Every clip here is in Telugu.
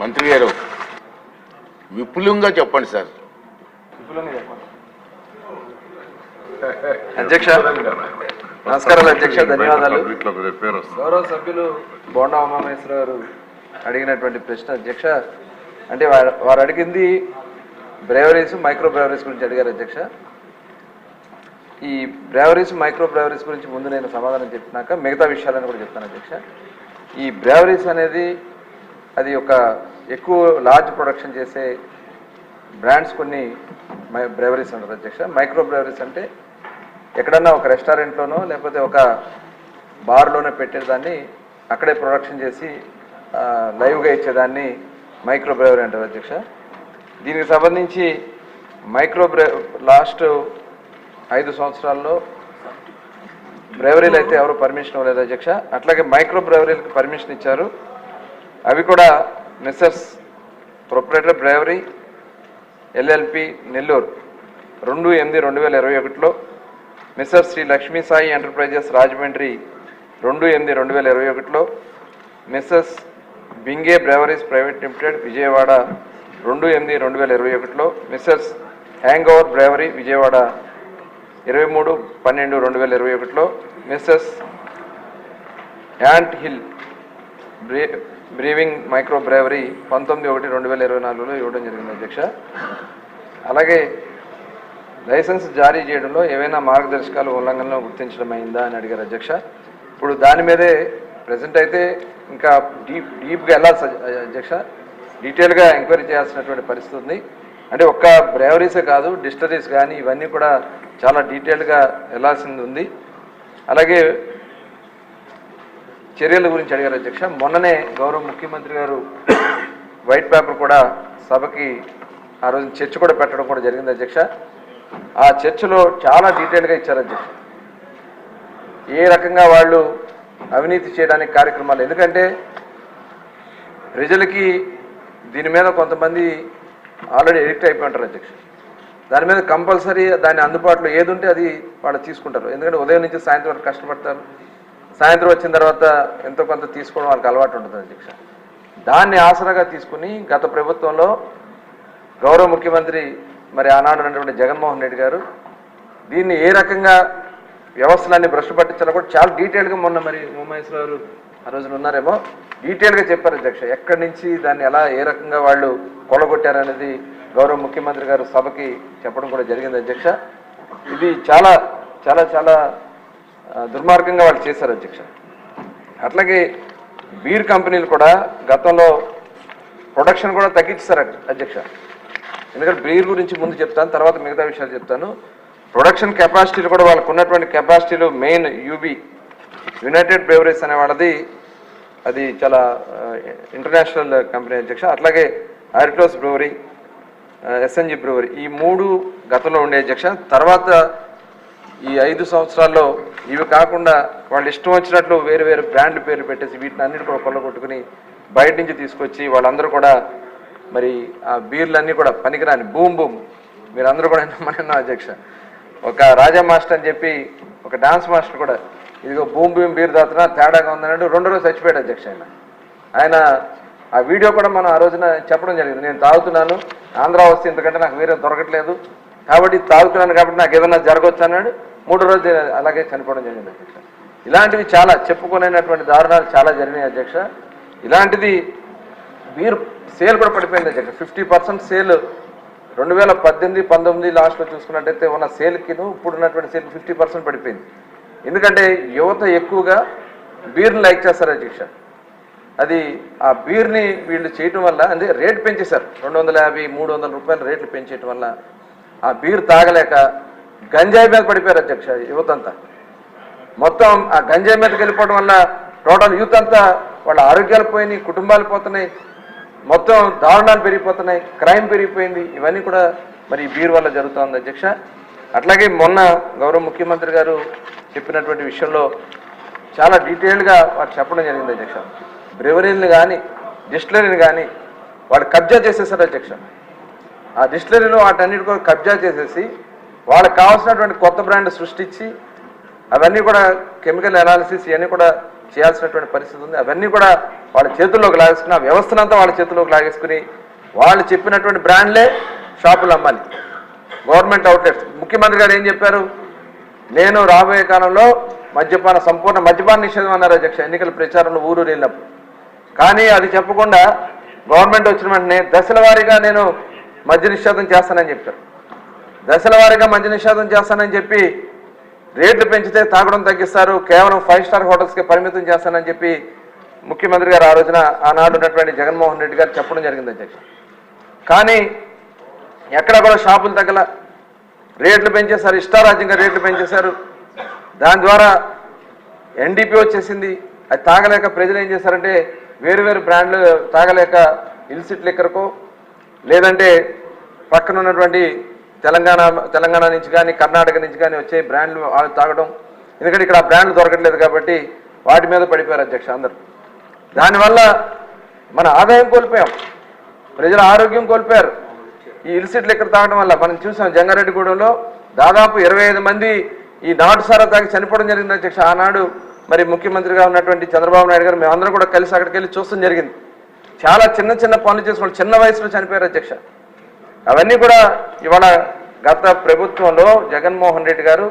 మంత్రి గారు విపులంగా చెప్పండి సార్. అధ్యక్ష నమస్కారాలు అధ్యక్ష ధన్యవాదాలు. గౌరవ సభ్యులు బోండా ఉమామహేశ్వర గారు అడిగినటువంటి ప్రశ్న అధ్యక్ష అంటే వారు వారు అడిగింది బ్రేవరీస్ మైక్రో బ్రేవరీస్ గురించి అడిగారు అధ్యక్ష. ఈ బ్రేవరీస్ మైక్రో బ్రేవరీస్ గురించి ముందు నేను సమాధానం చెప్పినాక మిగతా విషయాలను కూడా చెప్తాను అధ్యక్ష. ఈ బ్రేవరీస్ అనేది అది ఒక ఎక్కువ లార్జ్ ప్రొడక్షన్ చేసే బ్రాండ్స్ కొన్ని మై- ఉంటారు అధ్యక్ష. మైక్రో బ్రెవరీస్ అంటే ఎక్కడన్నా ఒక రెస్టారెంట్లోనో లేకపోతే ఒక బార్లోనో పెట్టేదాన్ని అక్కడే ప్రొడక్షన్ చేసి లైవ్గా ఇచ్చేదాన్ని మైక్రో బ్రెవరీ అంటారు అధ్యక్ష. దీనికి సంబంధించి మైక్రో బ్రె లాస్ట్ ఐదు సంవత్సరాల్లో బ్రెవరీలు అయితే ఎవరు పర్మిషన్ ఇవ్వలేదు అధ్యక్ష. అట్లాగే మైక్రో బ్రెవరీలకు పర్మిషన్ ఇచ్చారు. అవి కూడా Mrs proprietor brewery LLP Nellore. రెండు ఎనిమిది రెండు వేల ఇరవై ఒకటిలో మిస్సెస్ శ్రీ లక్ష్మీ సాయి ఎంటర్ప్రైజెస్ రాజమండ్రి రెండు ఎనిమిది రెండు వేల ఇరవై ఒకటిలో Mrs Binge breweries private limited Vijayawada రెండు ఎనిమిది రెండు వేల ఇరవై ఒకటిలో Mrs hang over brewery Vijayawada ఇరవై మూడు పన్నెండు రెండు వేల ఇరవై ఒకటిలో missus ant hill బ్రే brewing micro brewery పంతొమ్మిది ఒకటి రెండు వేల ఇరవై నాలుగులో ఇవ్వడం జరిగింది అధ్యక్ష. అలాగే లైసెన్స్ జారీ చేయడంలో ఏవైనా మార్గదర్శకాలు ఉల్లంఘనలో గుర్తించడం అయిందా అని అడిగారు అధ్యక్ష. ఇప్పుడు దాని మీదే ప్రజెంట్ అయితే ఇంకా డీప్ డీప్గా వెళ్ళాల్సి అధ్యక్ష డీటెయిల్గా ఎంక్వైరీ చేయాల్సినటువంటి పరిస్థితి ఉంది. అంటే ఒక్క బ్రేవరీసే కాదు డిస్టరీస్ కానీ ఇవన్నీ కూడా చాలా డీటెయిల్గా వెళ్ళాల్సింది ఉంది. అలాగే చర్యల గురించి అడిగారు అధ్యక్ష. మొన్ననే గౌరవ ముఖ్యమంత్రి గారు వైట్ పేపర్ కూడా సభకి ఆ రోజు చర్చ కూడా పెట్టడం కూడా జరిగింది అధ్యక్ష. ఆ చర్చలో చాలా డీటెయిల్గా ఇచ్చారు అధ్యక్ష. ఏ రకంగా వాళ్ళు అవినీతి చేయడానికి కార్యక్రమాలు ఎందుకంటే ప్రజలకి దీని మీద కొంతమంది ఆల్రెడీ ఎడిక్ట్ అయిపోయి ఉంటారు అధ్యక్ష. దాని మీద కంపల్సరీ దాని అందుబాటులో ఏది ఉంటే అది వాళ్ళు తీసుకుంటారు. ఎందుకంటే ఉదయం నుంచి సాయంత్రం వరకు కష్టపడతారు. సాయంత్రం వచ్చిన తర్వాత ఎంతో కొంత తీసుకోవడం వాళ్ళకి అలవాటు ఉంటుంది అధ్యక్ష దాన్ని ఆసరాగా తీసుకుని గత ప్రభుత్వంలో గౌరవ ముఖ్యమంత్రి మరి ఆనాడు ఉన్నటువంటి జగన్మోహన్ రెడ్డి గారు దీన్ని ఏ రకంగా వ్యవస్థలన్నీ బ్రష్ పట్టించాలో కూడా చాలా డీటెయిల్గా మొన్న మరి ఉమేశ్వర గారు ఆ రోజున ఉన్నారేమో డీటెయిల్గా చెప్పారు అధ్యక్ష. ఎక్కడి నుంచి దాన్ని ఎలా ఏ రకంగా వాళ్ళు కొలగొట్టారనేది గౌరవ ముఖ్యమంత్రి గారు సభకి చెప్పడం కూడా జరిగింది అధ్యక్ష. ఇది చాలా చాలా చాలా దుర్మార్గంగా వాళ్ళు చేశారు అధ్యక్ష. అట్లాగే బీర్ కంపెనీలు కూడా గతంలో ప్రొడక్షన్ కూడా తగ్గించారు అధ్యక్ష. ఎందుకంటే బీర్ గురించి ముందు చెప్తాను తర్వాత మిగతా విషయాలు చెప్తాను. ప్రొడక్షన్ కెపాసిటీలు కూడా వాళ్ళకు ఉన్నటువంటి కెపాసిటీలు మెయిన్ యూబీ యునైటెడ్ బ్రేవరీస్ అనే వాళ్ళది అది చాలా ఇంటర్నేషనల్ కంపెనీ అధ్యక్ష. అట్లాగే ఆర్టోస్ బ్రూవరీ ఎస్ఎన్జి బ్రూవరీ ఈ మూడు గతంలో ఉండే అధ్యక్ష. తర్వాత ఈ ఐదు సంవత్సరాల్లో ఇవి కాకుండా వాళ్ళు ఇష్టం వచ్చినట్లు వేరు వేరు బ్రాండ్ పేర్లు పెట్టేసి వీటిని అన్నిటి కూడా కొల్లగొట్టుకుని బయట నుంచి తీసుకొచ్చి వాళ్ళందరూ కూడా మరి ఆ బీర్లన్నీ కూడా పనికిరాని బూమ్ బూమ్. మీరందరూ కూడా మన అధ్యక్ష. ఒక రాజా మాస్టర్ అని చెప్పి ఒక డాన్స్ మాస్టర్ కూడా ఇదిగో బూమ్ బూమ్ బీర్ తాగుతున్నా తేడాగా ఉందన్నట్టు రెండు రోజులు చచ్చిపోయాడు అధ్యక్ష ఆయన. ఆయన ఆ వీడియో కూడా మనం ఆ రోజున చెప్పడం జరిగింది. నేను తాగుతున్నాను. ఆంధ్ర వస్తే ఇంతకంటే నాకు వేరే దొరకట్లేదు. కాబట్టి తాగుతున్నాను కాబట్టి నాకు ఏదైనా జరగవచ్చు అన్నాడు. మూడు రోజులు అలాగే చనిపోవడం జరిగింది అధ్యక్ష. ఇలాంటివి చాలా చెప్పుకునేటువంటి దారుణాలు చాలా జరిగినాయి అధ్యక్ష. ఇలాంటిది బీర్ సేల్ కూడా పడిపోయింది అధ్యక్ష. ఫిఫ్టీ పర్సెంట్ సేల్ రెండు వేల పద్దెనిమిది పంతొమ్మిది లాస్ట్లో చూసుకున్నట్టయితే ఉన్న సేల్కి ఇప్పుడు ఉన్నటువంటి సేల్ ఫిఫ్టీ పర్సెంట్ పడిపోయింది. ఎందుకంటే యువత ఎక్కువగా బీర్ని లైక్ చేస్తారు అధ్యక్ష. అది ఆ బీర్ని వీళ్ళు చేయటం వల్ల అంటే రేట్ పెంచేశారు. రెండు వందల యాభై మూడు వందల రూపాయల రేట్లు పెంచేయటం వల్ల ఆ బీర్ తాగలేక గంజాయి మీద పడిపోయారు అధ్యక్ష యువత అంతా. మొత్తం ఆ గంజాయి మీదకి వెళ్ళిపోవడం వల్ల టోటల్ యూత్ అంతా వాళ్ళ ఆరోగ్యాలు పోయినాయి కుటుంబాలు పోతున్నాయి మొత్తం దారుణాలు పెరిగిపోతున్నాయి క్రైమ్ పెరిగిపోయింది. ఇవన్నీ కూడా మరి బీర్ వల్ల జరుగుతుంది అధ్యక్ష. అట్లాగే మొన్న గౌరవ ముఖ్యమంత్రి గారు చెప్పినటువంటి విషయంలో చాలా డీటెయిల్డ్గా వారు చెప్పడం జరిగింది అధ్యక్ష. బ్రెవరీని కానీ డిస్టిలరీని కానీ వాడు కబ్జా చేసేసారు అధ్యక్ష. ఆ డిస్టిలరీలో వాటన్నిటి కూడా కబ్జా చేసేసి వాళ్ళకి కావాల్సినటువంటి కొత్త బ్రాండ్ సృష్టించి అవన్నీ కూడా కెమికల్ అనాలిసిస్ ఇవన్నీ కూడా చేయాల్సినటువంటి పరిస్థితి ఉంది. అవన్నీ కూడా వాళ్ళ చేతుల్లోకి లాగేసుకుని ఆ వ్యవస్థనంతా వాళ్ళ చేతుల్లోకి లాగేసుకుని వాళ్ళు చెప్పినటువంటి బ్రాండ్లే షాపులు అమ్మాలి. Government outlets. ముఖ్యమంత్రి గారు ఏం చెప్పారు? నేను రాబోయే కాలంలో మద్యపాన సంపూర్ణ మద్యపాన నిషేధం అన్నారు అధ్యక్ష. ఎన్నికల ప్రచారంలో ఊరు వెళ్ళినప్పుడు. కానీ అది చెప్పకుండా గవర్నమెంట్ వచ్చిన వెంటనే దశల వారీగా నేను మద్య నిషేధం చేస్తానని చెప్పారు. దశల వారీగా మద్య నిషేధం చేస్తానని చెప్పి రేట్లు పెంచితే తాగడం తగ్గిస్తారు కేవలం ఫైవ్ స్టార్ హోటల్స్కి పరిమితం చేస్తానని చెప్పి ముఖ్యమంత్రి గారు ఆ రోజున ఆనాడు ఉన్నటువంటి జగన్మోహన్ రెడ్డి గారు చెప్పడం జరిగింది అధ్యక్ష. కానీ ఎక్కడ కూడా షాపులు తగ్గల రేట్లు పెంచేశారు ఇష్టారాజ్యంగా రేట్లు పెంచేశారు. దాని ద్వారా ఎన్డీపీ వచ్చేసింది అది తాగలేక ప్రజలు ఏం చేశారంటే వేరు వేరు బ్రాండ్లు తాగలేక ఇల్సిట్ లిక్కర్కో లేదంటే పక్కన ఉన్నటువంటి తెలంగాణ తెలంగాణ నుంచి కానీ కర్ణాటక నుంచి కానీ వచ్చే బ్రాండ్లు తాగడం ఎందుకంటే ఇక్కడ ఆ బ్రాండ్లు దొరకట్లేదు కాబట్టి వాటి మీద పడిపోయారు అధ్యక్ష అందరూ. దానివల్ల మన ఆదాయం కోల్పోయాం. ప్రజల ఆరోగ్యం కోల్పోయారు. ఈ ఇల్సిట్లు ఇక్కడ తాగడం వల్ల మనం చూసాం జంగారెడ్డిగూడెంలో దాదాపు ఇరవై ఐదు మంది ఈ నాటు సారా తాగి చనిపోవడం జరిగింది అధ్యక్ష. ఆనాడు మరి ముఖ్యమంత్రిగా ఉన్నటువంటి చంద్రబాబు నాయుడు గారు మేమందరం కూడా కలిసి అక్కడికి వెళ్ళి చూస్తాం జరిగింది. చాలా చిన్న చిన్న పనులు చేసుకుని చిన్న వయసులో చనిపోయారు అధ్యక్ష. అవన్నీ కూడా ఇవాళ గత ప్రభుత్వంలో జగన్మోహన్ రెడ్డి గారు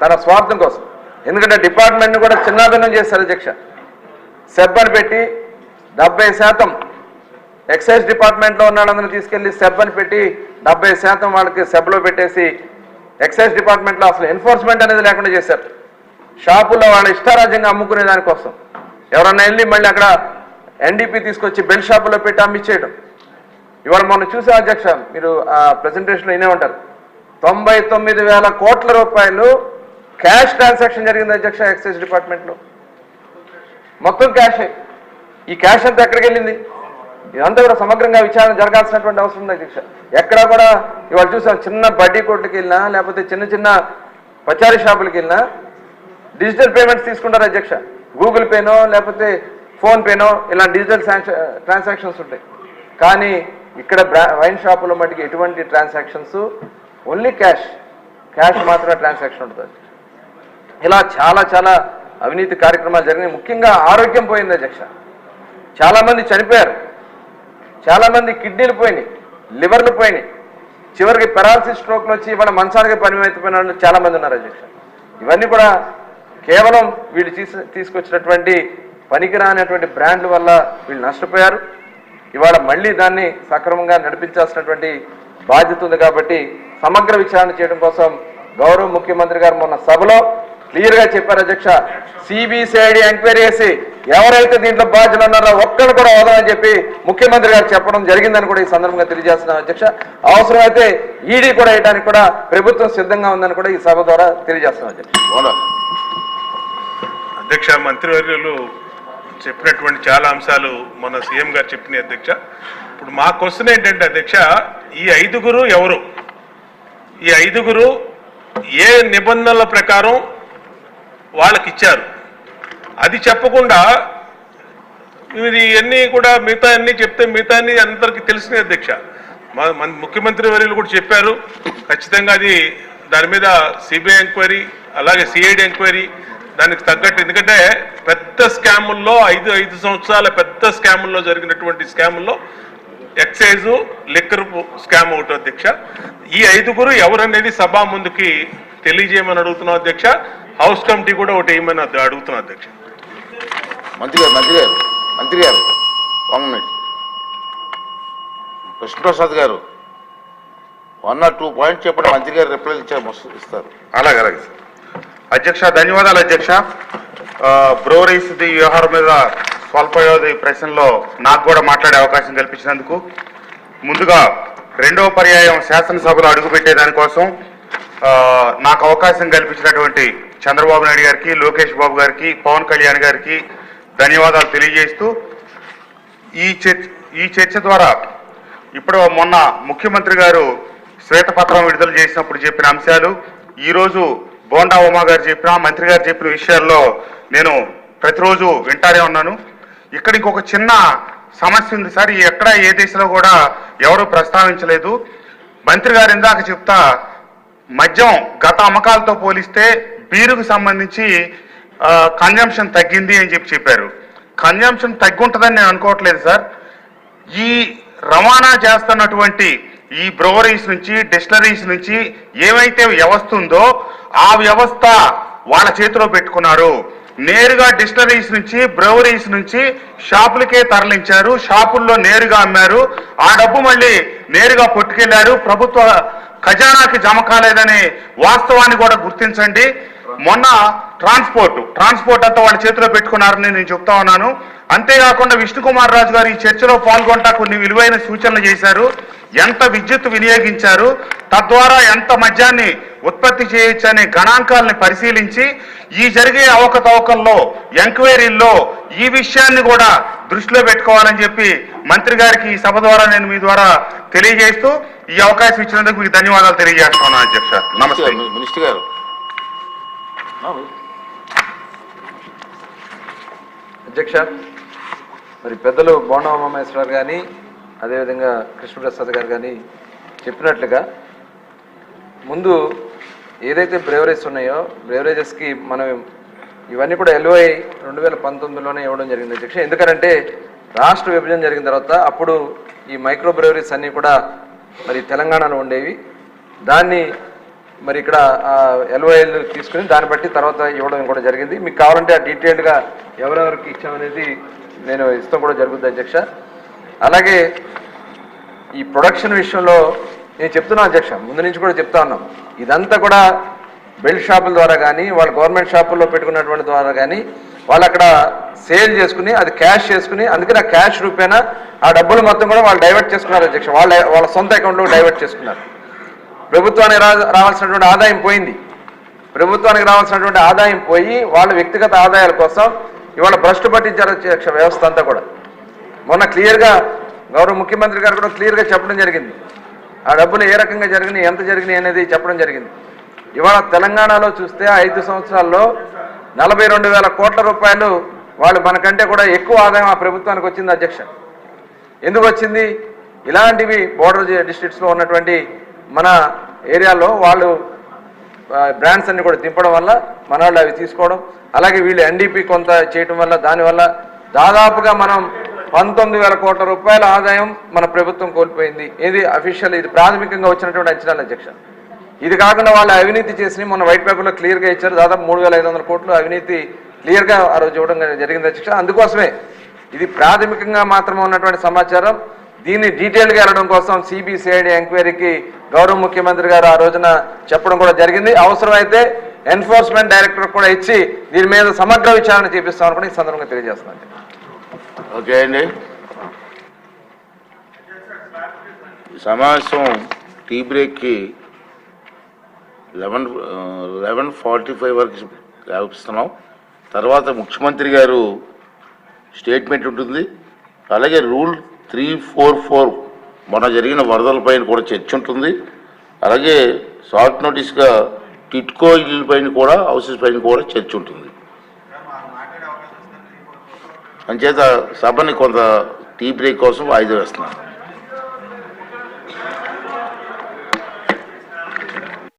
తన స్వార్థం కోసం. ఎందుకంటే డిపార్ట్మెంట్ని కూడా చిన్నాభిన్నం చేశారు అధ్యక్ష. సెబ్ అని పెట్టి డెబ్బై శాతం ఎక్సైజ్ డిపార్ట్మెంట్లో ఉన్న తీసుకెళ్ళి సెబ్ అని పెట్టి డెబ్బై శాతం వాళ్ళకి సెబ్లో పెట్టేసి ఎక్సైజ్ డిపార్ట్మెంట్లో అసలు ఎన్ఫోర్స్మెంట్ అనేది లేకుండా చేశారు. షాపుల్లో వాళ్ళ ఇష్టారాజ్యంగా అమ్ముకునే దానికోసం. ఎవరన్నా వెళ్ళి మళ్ళీ అక్కడ ఎన్డీపీ తీసుకొచ్చి బెల్ షాపులో పెట్టి అమ్మిచ్చేయడం. ఇవాళ మొన్న చూసే అధ్యక్ష మీరు ఆ ప్రజెంటేషన్లో వినే ఉంటారు. తొంభై తొమ్మిది వేల కోట్ల రూపాయలు క్యాష్ ట్రాన్సాక్షన్ జరిగింది అధ్యక్ష ఎక్సైజ్ డిపార్ట్మెంట్లో మొత్తం క్యాషే ఈ క్యాష్ అంతా ఎక్కడికి వెళ్ళింది ఇదంతా కూడా సమగ్రంగా విచారణ జరగాల్సినటువంటి అవసరం ఉంది అధ్యక్ష. ఎక్కడ కూడా ఇవాళ చూసాం చిన్న బడ్డీ కొట్టుకి వెళ్ళినా లేకపోతే చిన్న చిన్న పచారీ షాపులకి వెళ్ళినా డిజిటల్ పేమెంట్స్ తీసుకుంటారు అధ్యక్ష. గూగుల్ పేనో లేకపోతే ఫోన్ పేనో ఇలా డిజిటల్ ట్రాన్సాక్షన్స్ ఉంటాయి. కానీ ఇక్కడ బ్రా వైన్ షాపులో మటుకు ఎటువంటి ట్రాన్సాక్షన్స్ ఓన్లీ క్యాష్. క్యాష్ మాత్రమే ట్రాన్సాక్షన్ ఉంటుంది. ఇలా చాలా చాలా అవినీతి కార్యక్రమాలు జరిగినాయి. ముఖ్యంగా ఆరోగ్యం పోయింది అధ్యక్ష. చాలామంది చనిపోయారు. చాలామంది కిడ్నీలు పోయినాయి లివర్లు పోయినాయి. చివరికి పెరాలసిస్ స్ట్రోక్లు వచ్చి ఇవాళ మంచానికి పరిమితమైన వాళ్ళు చాలామంది ఉన్నారు అధ్యక్ష. ఇవన్నీ కూడా కేవలం వీళ్ళు తీసు తీసుకొచ్చినటువంటి పనికిరానటువంటి బ్రాండ్ల వల్ల వీళ్ళు నష్టపోయారు. ఇవాళ మళ్ళీ దాన్ని సక్రమంగా నడిపించాల్సినటువంటి బాధ్యత ఉంది కాబట్టి సమగ్ర విచారణ చేయడం కోసం గౌరవ ముఖ్యమంత్రి గారు మొన్న సభలో క్లియర్గా చెప్పారు అధ్యక్ష. సిబిసిఐడి ఎంక్వైరీ చేసి ఎవరైతే దీంట్లో బాధ్యులు ఉన్నారో ఒక్కడు కూడా అవదని చెప్పి ముఖ్యమంత్రి గారు చెప్పడం జరిగిందని కూడా ఈ సందర్భంగా తెలియజేస్తున్నాం అధ్యక్ష. అవసరమైతే ఈడీ కూడా వేయడానికి కూడా ప్రభుత్వం సిద్ధంగా ఉందని కూడా ఈ సభ ద్వారా తెలియజేస్తున్నాం అధ్యక్ష. అధ్యక్ష మంత్రివర్యులు చెప్పినటువంటి చాలా అంశాలు మన సీఎం గారు చెప్పినాయి అధ్యక్ష. ఇప్పుడు మా క్వశ్చన్ ఏంటంటే అధ్యక్ష ఈ ఐదుగురు ఎవరు? ఈ ఐదుగురు ఏ నిబంధనల ప్రకారం వాళ్ళకి ఇచ్చారు అది చెప్పకుండా ఇది ఇవన్నీ కూడా మిగతా అన్ని చెప్తే మిగతా అన్ని అందరికీ తెలిసినాయి అధ్యక్ష. మన ముఖ్యమంత్రి వర్యులు కూడా చెప్పారు. ఖచ్చితంగా అది దాని మీద సిబిఐ ఎంక్వైరీ అలాగే సిఐడి ఎంక్వైరీ దానికి తగ్గట్టు. ఎందుకంటే పెద్ద స్కాముల్లో ఐదు ఐదు సంవత్సరాల పెద్ద స్కాముల్లో జరిగినటువంటి స్కాముల్లో ఎక్సైజు లిక్కర్ స్కామ్ ఒకటి అధ్యక్ష. ఈ ఐదుగురు ఎవరనేది సభ ముందుకి తెలియజేయమని అడుగుతున్నాం అధ్యక్ష. హౌస్ కమిటీ కూడా ఒకటి అడ్- అడుగుతున్నాం అధ్యక్ష. మంత్రి గారు మంత్రి గారు మంత్రి గారు వన్ మినిట్ కృష్ణప్రసాద్ గారు వన్ ఆర్ టూ పాయింట్స్ చెప్పండి మంత్రి గారు రిప్లై ఇచ్చారు ఇస్తారు. అలాగే అలాగే సార్. అధ్యక్ష ధన్యవాదాలు అధ్యక్ష. ఆ, బ్రోరీస్ ది వ్యవహారం మీద స్వల్ప వ్యవధి ప్రశ్నలో నాకు కూడా మాట్లాడే అవకాశం కల్పించినందుకు. ముందుగా రెండవ పర్యాయం శాసనసభలో అడుగుపెట్టే దానికోసం నాకు అవకాశం కల్పించినటువంటి చంద్రబాబు నాయుడు గారికి లోకేష్ బాబు గారికి పవన్ కళ్యాణ్ గారికి ధన్యవాదాలు తెలియజేస్తూ ఈ చర్చ ఈ చర్చ ద్వారా ఇప్పుడు మొన్న ముఖ్యమంత్రి గారు శ్వేతపత్రం విడుదల చేసినప్పుడు చెప్పిన అంశాలు ఈరోజు బోండా ఉమా గారు చెప్పిన మంత్రి గారు చెప్పిన విషయాల్లో నేను ప్రతిరోజు వింటానే ఉన్నాను. ఇక్కడ ఇంకొక చిన్న సమస్య ఉంది సార్. ఎక్కడ ఏ దేశంలో కూడా ఎవరు ప్రస్తావించలేదు. మంత్రి గారు ఇందాక చెప్తా మద్యం గత అమ్మకాలతో పోలిస్తే బీరుకు సంబంధించి కన్జంప్షన్ తగ్గింది అని చెప్పి చెప్పారు. కన్జంప్షన్ తగ్గుంటుందని నేను అనుకోవట్లేదు సార్. ఈ రవాణా చేస్తున్నటువంటి ఈ బ్రోవరీస్ నుంచి డిస్టలరీస్ నుంచి ఏమైతే వ్యవస్థ ఉందో ఆ వ్యవస్థ వాళ్ళ చేతిలో పెట్టుకున్నారు. నేరుగా డిస్టలరీస్ నుంచి బ్రోవరీస్ నుంచి షాపులకే తరలించారు. షాపుల్లో నేరుగా అమ్మారు. ఆ డబ్బు మళ్ళీ నేరుగా పట్టుకెళ్ళారు ప్రభుత్వ ఖజానాకి జమ కాలేదనే వాస్తవాన్ని కూడా గుర్తించండి. మొన్న ట్రాన్స్పోర్ట్ ట్రాన్స్పోర్ట్ అంతా వాళ్ళ చేతిలో పెట్టుకున్నారని నేను చెప్తా ఉన్నాను. అంతేకాకుండా విష్ణుకుమార్ రాజు గారు ఈ చర్చలో పాల్గొంటా కొన్ని విలువైన సూచనలు చేశారు. ఎంత విద్యుత్ వినియోగించారు తద్వారా ఎంత మద్యాన్ని ఉత్పత్తి చేయొచ్చు అనే గణాంకాలని పరిశీలించి ఈ జరిగే అవకతవకల్లో ఎంక్వైరీల్లో ఈ విషయాన్ని కూడా దృష్టిలో పెట్టుకోవాలని చెప్పి మంత్రి గారికి ఈ సభ ద్వారా నేను మీ ద్వారా తెలియజేస్తూ ఈ అవకాశం ఇచ్చినందుకు మీకు ధన్యవాదాలు తెలియజేస్తున్నాను అధ్యక్ష. నమస్తే. మినిస్టర్ గారు అధ్యక్ష మరి పెద్దలు బోండా ఉమామహేశ్వర్ కానీ అదేవిధంగా కృష్ణప్రసాద్ గారు కానీ చెప్పినట్లుగా ముందు ఏదైతే బ్రేవరేజ్ ఉన్నాయో బ్రేవరేజెస్కి మనం ఇవన్నీ కూడా ఎల్ఓఐ రెండు వేల పంతొమ్మిదిలోనే ఇవ్వడం జరిగింది అధ్యక్ష. ఎందుకంటే రాష్ట్ర విభజన జరిగిన తర్వాత అప్పుడు ఈ మైక్రో బ్రేవరీస్ అన్నీ కూడా మరి తెలంగాణలో ఉండేవి. దాన్ని మరి ఇక్కడ ఎల్ఓఐలు తీసుకుని దాన్ని బట్టి తర్వాత ఇవ్వడం కూడా జరిగింది. మీకు కావాలంటే ఆ డీటెయిల్డ్గా ఎవరెవరికి ఇచ్చామనేది నేను ఇస్తాం కూడా జరుగుతుంది అధ్యక్ష. అలాగే ఈ ప్రొడక్షన్ విషయంలో నేను చెప్తున్నా అధ్యక్ష ముందు నుంచి కూడా చెప్తా ఉన్నాం. ఇదంతా కూడా బెల్ట్ షాపుల ద్వారా కానీ వాళ్ళ గవర్నమెంట్ షాపుల్లో పెట్టుకున్నటువంటి ద్వారా కానీ వాళ్ళు అక్కడ సేల్ చేసుకుని అది క్యాష్ చేసుకుని అందుకని ఆ క్యాష్ రూపేనా ఆ డబ్బులు మొత్తం కూడా వాళ్ళు డైవర్ట్ చేసుకున్నారు అధ్యక్ష. వాళ్ళ వాళ్ళ సొంత అకౌంట్లో డైవర్ట్ చేసుకున్నారు. ప్రభుత్వానికి రా రావాల్సినటువంటి ఆదాయం పోయింది. ప్రభుత్వానికి రావాల్సినటువంటి ఆదాయం పోయి వాళ్ళ వ్యక్తిగత ఆదాయాల కోసం ఇవాళ భ్రష్టు పట్టించారు అధ్యక్ష వ్యవస్థ అంతా కూడా. మొన్న క్లియర్గా గౌరవ ముఖ్యమంత్రి గారు కూడా క్లియర్గా చెప్పడం జరిగింది. ఆ డబ్బులు ఏ రకంగా జరిగినాయి ఎంత జరిగినాయి అనేది చెప్పడం జరిగింది. ఇవాళ తెలంగాణలో చూస్తే ఐదు సంవత్సరాల్లో నలభై రెండు వేల కోట్ల రూపాయలు వాళ్ళు మనకంటే కూడా ఎక్కువ ఆదాయం ఆ ప్రభుత్వానికి వచ్చింది అధ్యక్ష. ఎందుకు వచ్చింది? ఇలాంటివి బోర్డర్ డిస్ట్రిక్ట్స్లో ఉన్నటువంటి మన ఏరియాలో వాళ్ళు బ్రాండ్స్ అన్ని కూడా దింపడం వల్ల మన వాళ్ళు అవి తీసుకోవడం అలాగే వీళ్ళు ఎన్డీపీ కొంత చేయటం వల్ల దానివల్ల దాదాపుగా మనం పంతొమ్మిది వేల కోట్ల రూపాయల ఆదాయం మన ప్రభుత్వం కోల్పోయింది. ఇది అఫీషియల్ ఇది ప్రాథమికంగా వచ్చినటువంటి అంచనాలు అధ్యక్ష. ఇది కాకుండా వాళ్ళు అవినీతి చేసి మొన్న వైట్ పేపర్లో క్లియర్గా ఇచ్చారు. దాదాపు మూడు వేల ఐదు వందల కోట్లు అవినీతి క్లియర్గా ఆ రోజు ఇవ్వడం జరిగింది అధ్యక్ష. అందుకోసమే ఇది ప్రాథమికంగా మాత్రమే ఉన్నటువంటి సమాచారం. దీన్ని డీటెయిల్గా వెళ్ళడం కోసం సిబిసిఐడి ఎంక్వైరీకి గౌరవ ముఖ్యమంత్రి గారు ఆ రోజున చెప్పడం కూడా జరిగింది. అవసరమైతే ఎన్ఫోర్స్మెంట్ డైరెక్టర్ కూడా ఇచ్చి దీని మీద సమగ్ర విచారణ చేపిస్తామని కూడా ఈ సందర్భంగా తెలియజేస్తున్నాను. ఓకే అండి సమావేశం టీ బ్రేక్కి లెవెన్ లెవెన్ ఫార్టీ ఫైవ్ వరకు కల్పిస్తున్నాం తర్వాత ముఖ్యమంత్రి గారు స్టేట్మెంట్ ఉంటుంది. అలాగే రూల్ త్రీ ఫోర్ ఫోర్ మొన్న జరిగిన వరదలపైన కూడా చర్చ ఉంటుంది. అలాగే షార్ట్ నోటీస్గా టిట్కో ఇల్లు పైన కూడా హౌసెస్ పైన కూడా చర్చ ఉంటుంది. అంచేత సభని కొంత టీ బ్రేక్ కోసం వాయిదా వేస్తున్నాను.